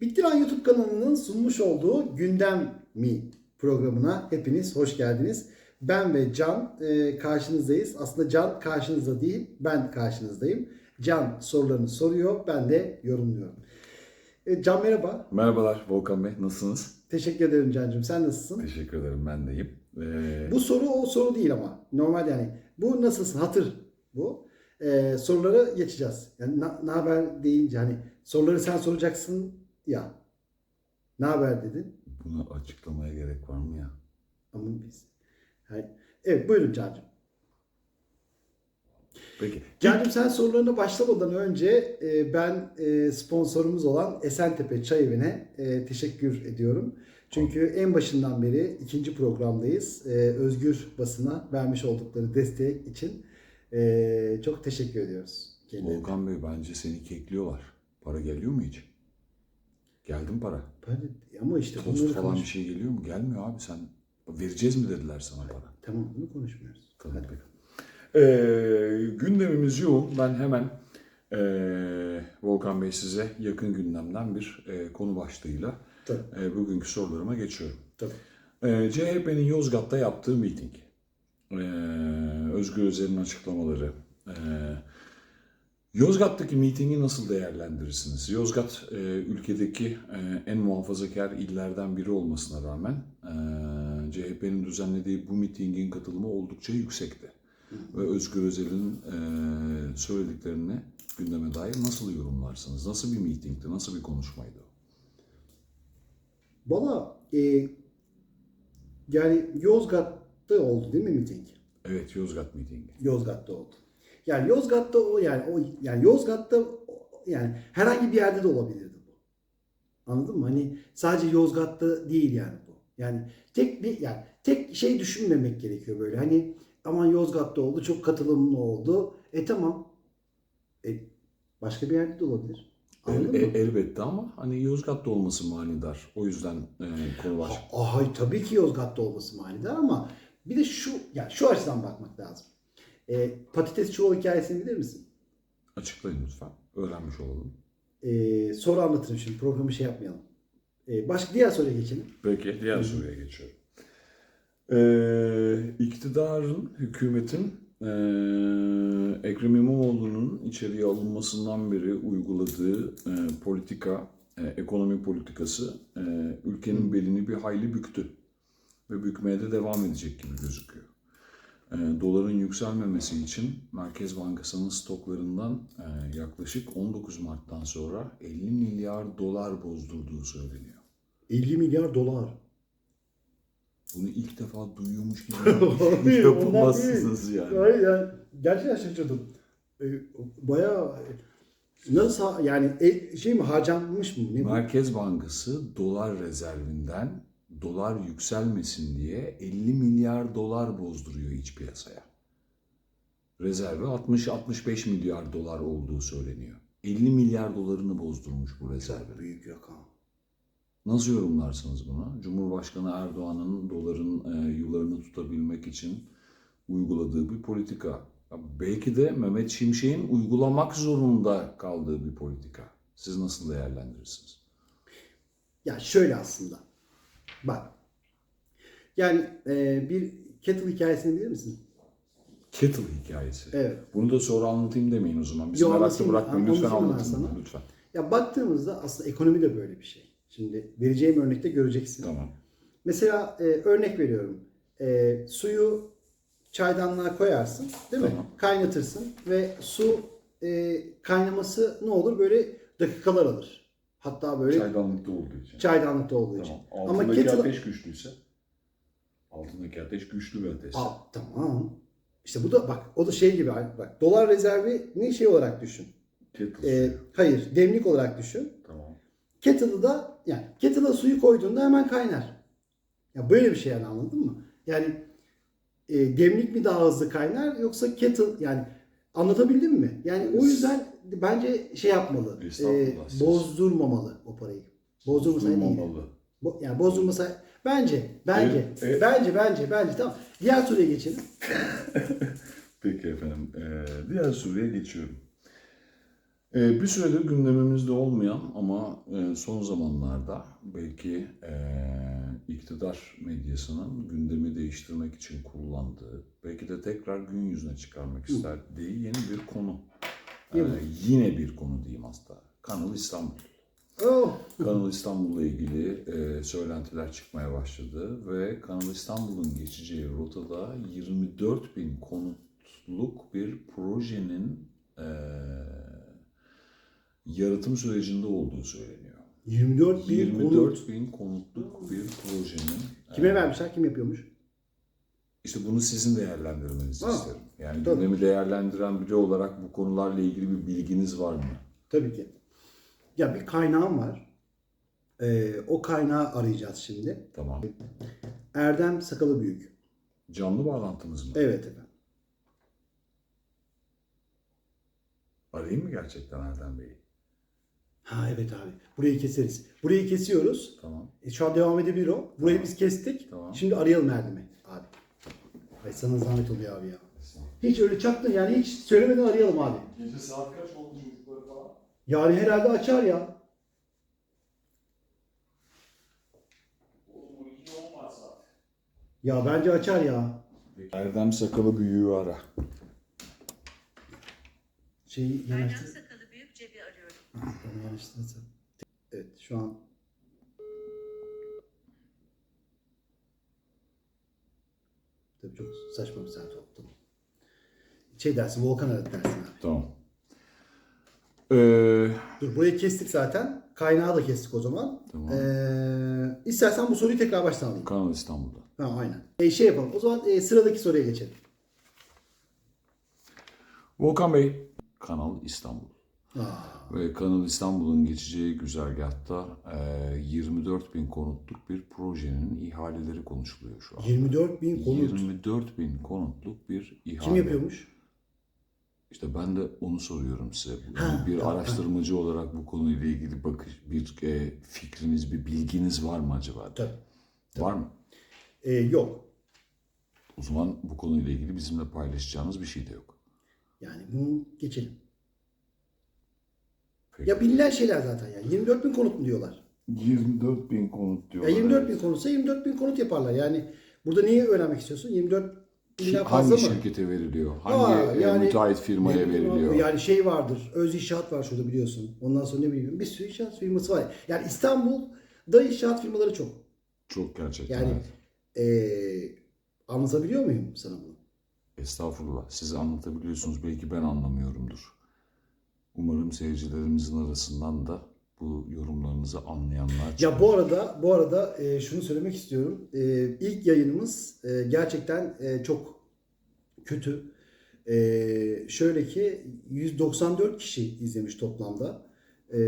Bitti Lan YouTube kanalının sunmuş olduğu Gündem Mi programına hepiniz hoş geldiniz. Ben ve Can e, karşınızdayız. Aslında Can karşınızda değil, ben karşınızdayım. Can sorularını soruyor, ben de yorumluyorum. E, Can merhaba. Merhabalar Volkan Bey, nasılsınız? Teşekkür ederim Can'cığım. Sen nasılsın? Teşekkür ederim, ben deyim. Ee, Bu soru o soru değil ama. Normal yani. Bu nasılsın? Hatır bu. Ee, sorulara geçeceğiz. Yani ne haber deyince hani soruları sen soracaksın ya. Ne haber dedin. bunu açıklamaya gerek var mı ya? Ama biz. Yani, evet buyurun Can'cığım. Peki. Can'cığım sen sorularına başlamadan önce e, ben e, sponsorumuz olan Esentepe Çay Evi'ne e, teşekkür ediyorum. Çünkü en başından beri ikinci programdayız. E, Özgür Basın'a vermiş oldukları destek için e, çok teşekkür ediyoruz. kendilerine. Volkan Bey bence seni kekliyorlar. Para geliyor mu hiç? Geldi mi para? Hadi, ama işte Tost bunları falan bir konuş. şey geliyor mu? Gelmiyor abi sen. Vereceğiz mi dediler sana para? Tamam bunu konuşmuyoruz. Tamam. Hadi bakalım. Ee, gündemimiz yoğun. Ben hemen ee, Volkan Bey size yakın gündemden bir ee, konu başlığıyla Tabii. ee, bugünkü sorularıma geçiyorum. Tabii. Ee, CHP'nin Yozgat'ta yaptığı miting. Ee, Özgür Özel'in açıklamaları. Ee, Yozgat'taki mitingi nasıl değerlendirirsiniz? Yozgat e, ülkedeki e, en muhafazakar illerden biri olmasına rağmen e, CHP'nin düzenlediği bu mitingin katılımı oldukça yüksekti. Ve Özgür Özel'in e, söylediklerini gündeme dair nasıl yorumlarsınız? Nasıl bir mitingdi? Nasıl bir konuşmaydı? o? Valla e, yani Yozgat'ta oldu değil mi miting? Evet Yozgat mitingi. Yozgat'ta oldu. Yani Yozgat'ta o yani o yani Yozgat'ta yani herhangi bir yerde de olabilirdi bu. Anladın mı? Hani sadece Yozgat'ta değil yani bu. Yani tek bir yani tek şey düşünmemek gerekiyor böyle. Hani aman Yozgat'ta oldu, çok katılımlı oldu. E tamam. E, başka bir yerde de olabilir. Anladın El- mı? elbette ama hani Yozgat'ta olması manidar. O yüzden e, konu baş. Ah, hay, tabii ki Yozgat'ta olması manidar ama bir de şu yani şu açıdan bakmak lazım. E, patates çuval hikayesini bilir misin? Açıklayın lütfen. Öğrenmiş olalım. Ee, sonra anlatırım şimdi. Programı şey yapmayalım. Ee, başka diğer soruya geçelim. Peki diğer soruya geçiyorum. Ee, iktidarın, hükümetin ee, Ekrem İmamoğlu'nun içeriye alınmasından beri uyguladığı ee, politika, ee, ekonomi politikası ee, ülkenin belini bir hayli büktü. Ve bükmeye de devam edecek gibi gözüküyor. Ee, doların yükselmemesi için Merkez Bankası'nın stoklarından ee, yaklaşık 19 Mart'tan sonra 50 milyar dolar bozdurduğu söyleniyor. 50 milyar dolar. Bunu ilk defa duyuyormuş gibi ondan yani. Hayır yani gerçekten şaşırdım. Ee, bayağı nasıl yani e, şey mi harcanmış mı? Ne bu? Merkez Bankası dolar rezervinden dolar yükselmesin diye 50 milyar dolar bozduruyor iç piyasaya. Rezervi 60-65 milyar dolar olduğu söyleniyor. 50 milyar dolarını bozdurmuş bu rezervi. Büyük rakam. Nasıl yorumlarsınız bunu? Cumhurbaşkanı Erdoğan'ın doların e, yularını tutabilmek için uyguladığı bir politika. Belki de Mehmet Şimşek'in uygulamak zorunda kaldığı bir politika. Siz nasıl değerlendirirsiniz? Ya şöyle aslında. Bak. Yani e, bir kettle hikayesini bilir misin? Kettle hikayesi. Evet. Bunu da sonra anlatayım demeyin o zaman. Bizi merakta bırakmayın. Lütfen anlatın bunu lütfen. Ya baktığımızda aslında ekonomi de böyle bir şey. Şimdi vereceğim örnekte göreceksin. Tamam. Mesela e, örnek veriyorum. E, suyu çaydanlığa koyarsın değil mi? Tamam. Kaynatırsın ve su e, kaynaması ne olur? Böyle dakikalar alır. Hatta böyle Çaydanlıkta olduğu için. çaydanlıkta olduğu için. Tamam. Ama Altındaki kettle... ateş güçlüyse altındaki ateş güçlü bir ateş. Aa, tamam. İşte bu da bak o da şey gibi bak dolar rezervini şey olarak düşün. Kettle E, suyu. hayır demlik olarak düşün. Tamam. Kettle'ı da yani kettle'a suyu koyduğunda hemen kaynar. Ya böyle bir şey yani anladın mı? Yani e, demlik mi daha hızlı kaynar yoksa kettle yani anlatabildim mi? Yani o yüzden bence şey yapmalı. E, siz- bozdurmamalı o parayı. Bozdurmasaydı iyi. Durmamalı. Bo, yani bozdurmasa bence bence Evet, evet. bence bence bence tamam. Diğer soruya geçelim. Peki efendim. Ee, diğer soruya geçiyorum. Ee, bir süredir gündemimizde olmayan ama e, son zamanlarda belki e, iktidar medyasının gündemi değiştirmek için kullandığı, belki de tekrar gün yüzüne çıkarmak istediği yeni bir konu. Ee, Değil mi? yine bir konu diyeyim aslında. Kanal İstanbul. Oh. Kanal İstanbul'la ilgili e, söylentiler çıkmaya başladı ve Kanal İstanbul'un geçeceği rotada 24 bin konutluk bir projenin e, yaratım sürecinde olduğu söyleniyor. 24 bin 24 konut. bin konutluk bir projenin Kime e, vermişler? Kim yapıyormuş? İşte bunu sizin değerlendirmenizi Ha, isterim. Yani tabii. gündemi değerlendiren biri olarak bu konularla ilgili bir bilginiz var mı? Tabii ki. Ya bir kaynağım var. Ee, o kaynağı arayacağız şimdi. Tamam. Erdem Sakalı Büyük. Canlı bağlantımız mı? Evet efendim. Arayayım mı gerçekten Erdem Bey'i? Ha evet abi. Burayı keseriz. Burayı kesiyoruz. Tamam. E, şu an devam edebilir o. Burayı biz kestik. Tamam. Şimdi arayalım Erdem'i. Ay sana zahmet oluyor abi ya. Hiç öyle çaktın yani hiç söylemeden arayalım abi. Gece saat kaç oldu çocukları falan? Yani herhalde açar ya. Oğlum 12 10 var saat. Ya bence açar ya. Erdem Sakalı Büyüğü ara. Şeyi Erdem yanaştır. Sakalı Büyük Cebi arıyorum. Onu. Evet şu an Tabii çok saçma bir saat oldu. Tamam. Şey dersin Volkan aradı dersin abi. Tamam. Ee, Dur burayı kestik zaten. Kaynağı da kestik o zaman. Tamam. Ee, istersen bu soruyu tekrar baştan alayım. Kanal İstanbul'da. Ha aynen. E, şey yapalım. O zaman e, sıradaki soruya geçelim. Volkan Bey. Kanal İstanbul. Ve Kanal İstanbul'un geçeceği güzergahta e, 24 bin konutluk bir projenin ihaleleri konuşuluyor şu an. 24 bin konut. 24 bin konutluk bir ihale. Kim yapıyormuş? İşte ben de onu soruyorum size. Ha, bir tamam. araştırmacı olarak bu konuyla ilgili bakış, bir e, fikriniz, bir bilginiz var mı acaba? Tabii. Var mı? E, yok. O zaman bu konuyla ilgili bizimle paylaşacağınız bir şey de yok. Yani bunu geçelim. Ya bilinen şeyler zaten ya. 24 bin konut mu diyorlar? 24 bin konut Ya diyorlar. 24 bin konutsa 24 bin konut yaparlar. Yani burada neyi öğrenmek istiyorsun? 24 binden Ki- fazla Hangi mı? şirkete veriliyor? Hangi Aa, e, yani- müteahhit firmaya Ne bileyim abi, veriliyor? Yani şey vardır. Öz inşaat var şurada biliyorsun. Ondan sonra ne bileyim bir sürü inşaat firması var. Yani İstanbul'da inşaat firmaları çok. Çok gerçekten. Yani evet. eee anlatabiliyor muyum sana bunu? Estağfurullah. Siz anlatabiliyorsunuz. Belki ben anlamıyorumdur. Umarım seyircilerimizin arasından da bu yorumlarınızı anlayanlar çıkar. Ya bu arada bu arada e, şunu söylemek istiyorum. E, ilk yayınımız e, gerçekten e, çok kötü. E, şöyle ki 194 kişi izlemiş toplamda. E,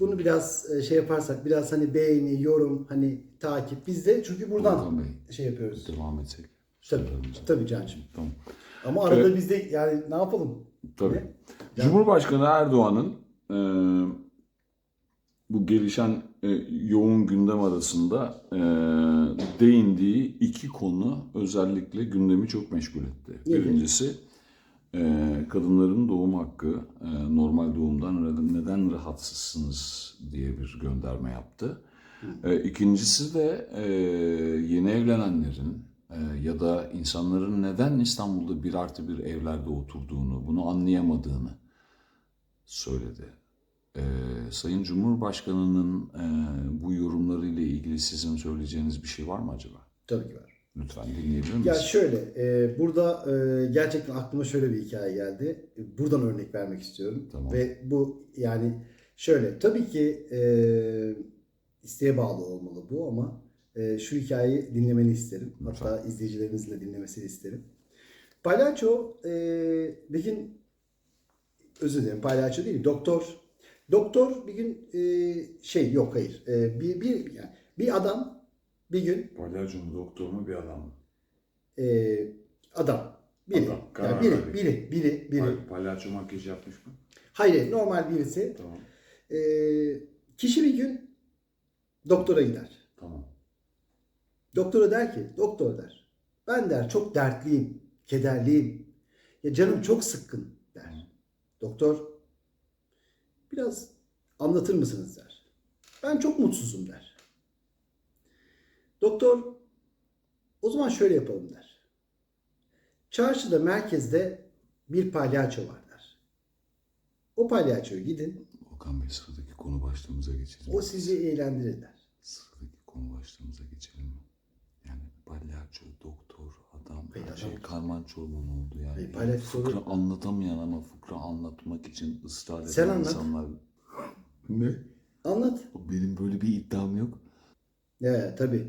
bunu biraz e, şey yaparsak biraz hani beğeni, yorum, hani takip biz de çünkü buradan Bey, şey yapıyoruz. devam etsek. Tabii, tabii Can'cığım. Tamam. Ama arada Evet. biz de yani ne yapalım? Tabii. Ne? Cumhurbaşkanı Erdoğan'ın e, bu gelişen e, yoğun gündem arasında e, değindiği iki konu özellikle gündemi çok meşgul etti. Birincisi e, kadınların doğum hakkı, e, normal doğumdan neden- rahatsızsınız diye bir gönderme yaptı. E, ikincisi de e, yeni evlenenlerin ya da insanların neden İstanbul'da bir artı bir evlerde oturduğunu, bunu anlayamadığını söyledi. E, Sayın Cumhurbaşkanı'nın e, bu yorumlarıyla ilgili sizin söyleyeceğiniz bir şey var mı acaba? Tabii ki var. Lütfen dinleyebilir miyiz? Ya şöyle, e, burada e, gerçekten aklıma şöyle bir hikaye geldi. Buradan örnek vermek istiyorum. Tamam. Ve bu yani şöyle, tabii ki e, isteğe bağlı olmalı bu ama e, şu hikayeyi dinlemeni isterim. Lütfen. Hatta izleyicilerimizin de dinlemesini isterim. Palyaço e, bir gün, özür dilerim palyaço değil, doktor. Doktor bir gün e, şey yok hayır, e, bir, bir, yani bir adam bir gün Palyaço mu, doktor mu, bir adam mı? Ee, adam. Biri. Adam, karar yani biri, verdik. biri, biri, biri. Pal- Palyaço makyaj yapmış mı? Hayır, normal birisi. Tamam, Ee, kişi bir gün doktora gider. tamam. Doktora der ki, doktor der. Ben der çok dertliyim, kederliyim. Ya canım çok sıkkın der. Doktor Biraz anlatır mısınız der. Ben çok mutsuzum der. Doktor o zaman şöyle yapalım der. Çarşıda merkezde bir palyaço var der. O palyaçoya gidin. Volkan Bey sıradaki konu başlığımıza geçelim. O sizi eğlendirir der. Sıradaki konu başlığımıza geçelim mi? Yani palyaço, doktor, adam, her adam- şey karman çorman oldu yani. Hayır, palyaço fıkra anlatamayan ama fıkra anlatmak için ısrar eden Sen anlat. insanlar. Ne? Anlat. Benim böyle bir iddiam yok. Ya tabii.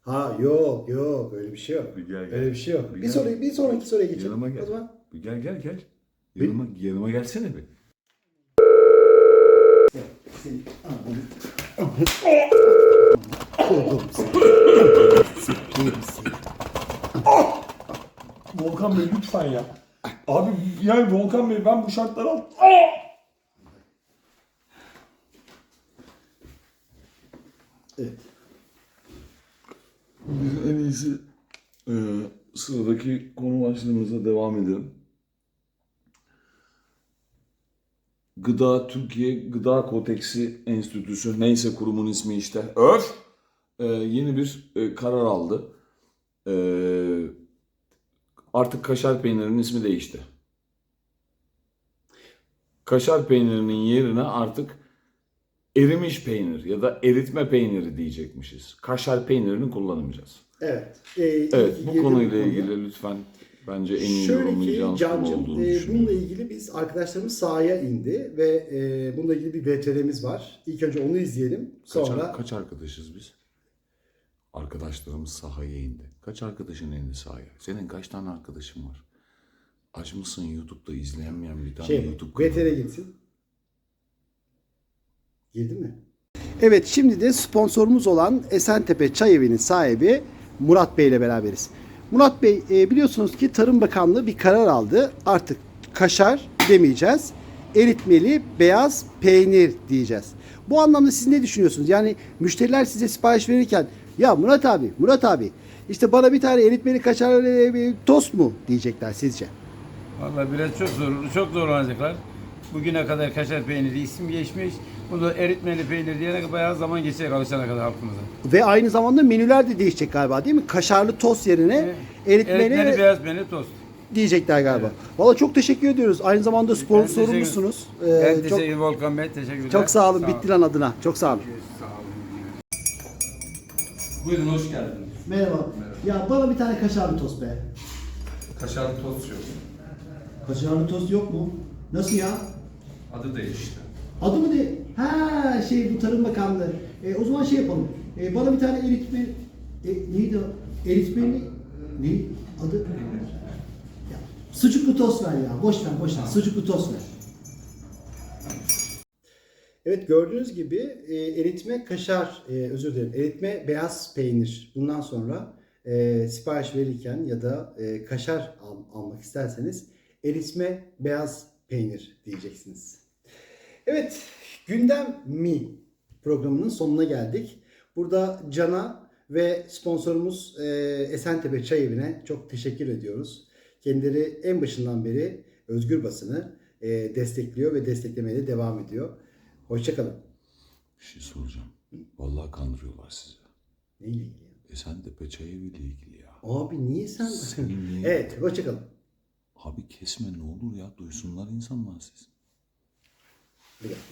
Ha yok yok öyle bir şey yok. Bir gel, gel. Öyle bir şey yok. Bir Bir, soru, bir sonraki soruya geçelim. Yanıma gel. O zaman Bir gel gel gel. Yanıma, yanıma gelsene bir. Kovdum Volkan Bey lütfen ya. Abi yani Volkan Bey ben bu şartlar alt... Evet. Biz en iyisi e, sıradaki konu başlığımıza devam edelim. Gıda Türkiye Gıda Kodeksi Enstitüsü neyse kurumun ismi işte ÖF e, yeni bir e, karar aldı. E, artık kaşar peynirinin ismi değişti. Kaşar peynirinin yerine artık erimiş peynir ya da eritme peyniri diyecekmişiz. Kaşar peynirini kullanmayacağız. Evet. Ee, Evet bu ki konuyla ilgili lütfen bence en iyi Şöyle ki yorumlayacağınız konu Can'cım olduğunu e, bununla ilgili biz arkadaşlarımız sahaya indi ve e, bununla ilgili bir VTR'miz var. İlk önce onu izleyelim. Kaç, Sonra kaç arkadaşız biz? Arkadaşlarımız sahaya indi. Kaç arkadaşın indi sahaya? Senin kaç tane arkadaşın var? Aç mısın YouTube'da izleyemeyen bir tane şey YouTube VTR gitsin. Girdi mi? Evet şimdi de sponsorumuz olan Esentepe Çay Evi'nin sahibi Murat Bey ile beraberiz. Murat Bey e, biliyorsunuz ki Tarım Bakanlığı bir karar aldı. Artık kaşar demeyeceğiz. Eritmeli beyaz peynir diyeceğiz. Bu anlamda siz ne düşünüyorsunuz? Yani müşteriler size sipariş verirken ya Murat abi, Murat abi işte bana bir tane eritmeli kaşar e, bir tost mu diyecekler sizce? Vallahi biraz çok zor, çok zorlanacaklar. Bugüne kadar kaşar peyniri isim geçmiş. Bunu eritmeli peynir diyene bayağı zaman geçecek alışana kadar halkımıza. Ve aynı zamanda menüler de değişecek galiba değil mi? Kaşarlı tost yerine eritmeli, Eritmeli beyaz peynir tost. Diyecekler galiba. Valla çok teşekkür ediyoruz. Aynı zamanda sponsorumuzsunuz. Ee, ben çok, ederim Volkan Bey, teşekkürler. çok sağ olun Bittilan adına. Çok sağ olun. Buyurun hoş geldiniz. Merhaba. Ya bana bir tane kaşarlı tost be. Kaşarlı tost yok. Kaşarlı tost yok mu? Nasıl ya? Adı değişti. Adı mı de? Ha şey bu Tarım Bakanlığı. E, o zaman şey yapalım. E, bana bir tane eritme e, neydi o? Eritmeli ne? Adı sucuklu tost ver ya. Boş ver boş ver. Sucuklu tost ver. Evet gördüğünüz gibi e, eritme kaşar, e, özür dilerim, eritme beyaz peynir. Bundan sonra e, sipariş verirken ya da e, kaşar al- almak isterseniz eritme beyaz peynir diyeceksiniz. Evet, Gündem Mi programının sonuna geldik. Burada Can'a ve sponsorumuz e, Esentepe Çay Evi'ne çok teşekkür ediyoruz. Kendileri en başından beri Özgür Basın'ı e, destekliyor ve desteklemeye de devam ediyor. Hoşçakalın. Bir şey soracağım. Vallahi kandırıyorlar sizi. Neyle ilgili? ya? Esentepe Çayıvi ile ilgili ya. Abi niye sen... Senin niye- evet, hoşçakalın. Abi kesme ne olur ya. Duysunlar insanlar siz. Bir dakika.